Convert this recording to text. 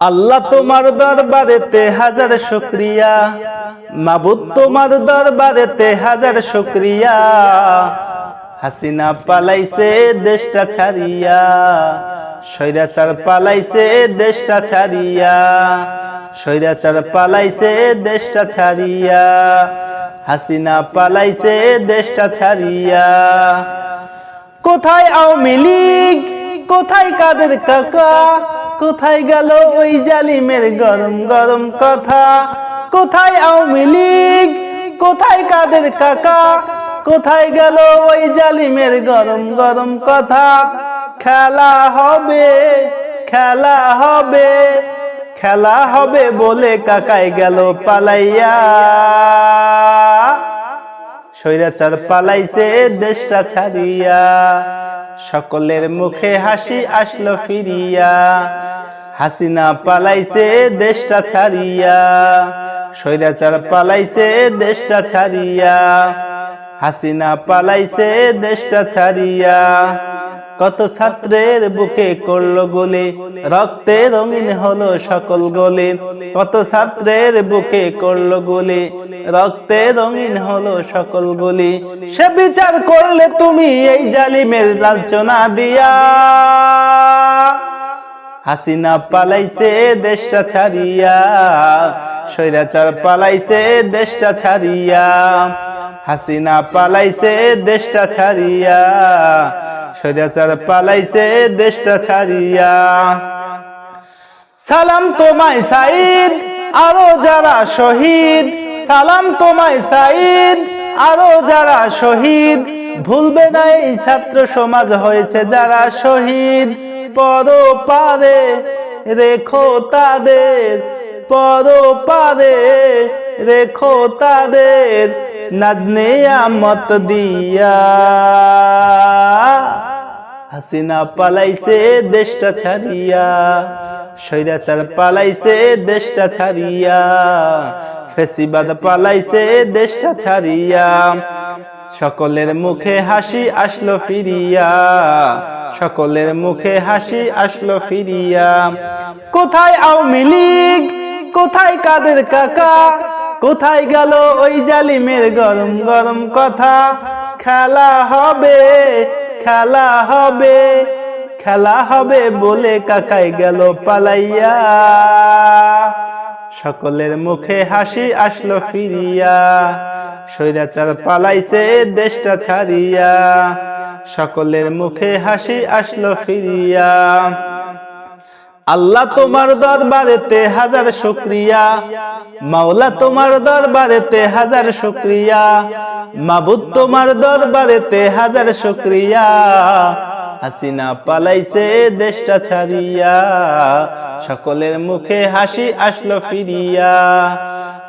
আল্লাহ তোমার দরবারেতে হাজার শুক্রিয়া। মাবুদ তোমার দরবারেতে হাজার শুক্রিয়া। হাসিনা পালাইছে দেশটা ছাড়িয়া। সৈরাচার পালাইছে দেশটা ছাড়িয়া। সৈরাচার পালাইছে দেশটা ছাড়িয়া। হাসিনা পালাইছে দেশটা ছাড়িয়া। কোথায় আওয়ামী লীগ? কোথায় কাদের কাকা? কোথায় গেল ওই জালিমের গরম গরম কথা? কোথায় আওয়ামী লীগ? কোথায় কাদের কাকা? কোথায় গেল ওই জালিমের গরম গরম কথা? খেলা হবে খেলা হবে খেলা হবে বলে কাকাই গেল পালাইয়া। স্বৈরাচার পালাইছে দেশটা ছাড়িয়া। সকলের মুখে হাসি আসলো ফিরিয়া। হাসিনা পালাইছে দেশটা ছাড়িয়া। স্বৈরাচার পালাইছে দেশটা ছাড়িয়া। হাসিনা পালাইছে দেশটা ছাড়িয়া। কত ছাত্রের বুকে করল গলে। রক্তে রঙিন হলো সকল গলে। কত ছাত্রের বুকে করল গলে। রক্তে রঙিন হলো সকল গলি। সে বিচার করলে তুমি এই জালিমের লাঞ্ছনা দিয়া। হাসিনা পালাইছে দেশটা ছাড়িয়া, স্বৈরাচার পালাইছে দেশটা ছাড়িয়া, হাসিনা পালাইছে দেশটা ছাড়িয়া, স্বৈরাচার পালাইছে দেশটা ছাড়িয়া। সালাম তোমায় সাইদ, আরও যারা শহীদ। সালাম তোমায় সাইদ, আরও যারা শহীদ। ভুলবে না এই ছাত্র সমাজ হয়েছে যারা শহীদ। পর পারে রেখো তাদের পর পারে রেখো তাদের, নাজনে আমত দিয়া। হাসিনা পালাইছে দেশটা ছাড়িয়া, স্বৈরাচার পালাইছে দেশটা ছাড়িয়া, ফেসিবাদ পালাইছে দেশটা ছাড়িয়া। সকলের মুখে হাসি আসলো ফিরিয়া। সকলের মুখে হাসি আসলো ফিরিয়া। কোথায় আওয়ামী লীগ? কোথায় কাদের কাকা? কোথায় গেল ওই জালিমের গরম গরম কথা? খেলা হবে খেলা হবে খেলা হবে বলে কাকাই গেল পালাইয়া। সকলের মুখে হাসি আসলো ফিরিয়া। স্বৈরাচার পালাইছে দেশটা ছাড়িয়া। সকলের মুখে হাসি আসলো ফিরিয়া। আল্লাহ তোমার দরবারেতে হাজার শুক্রিয়া। মাওলা তোমার দরবারেতে হাজার শুক্রিয়া। মাবুদ তোমার দরবারেতে হাজার শুক্রিয়া। হাসিনা পালাইছে দেশটা ছাড়িয়া। সকলের মুখে হাসি আসলো ফিরিয়া।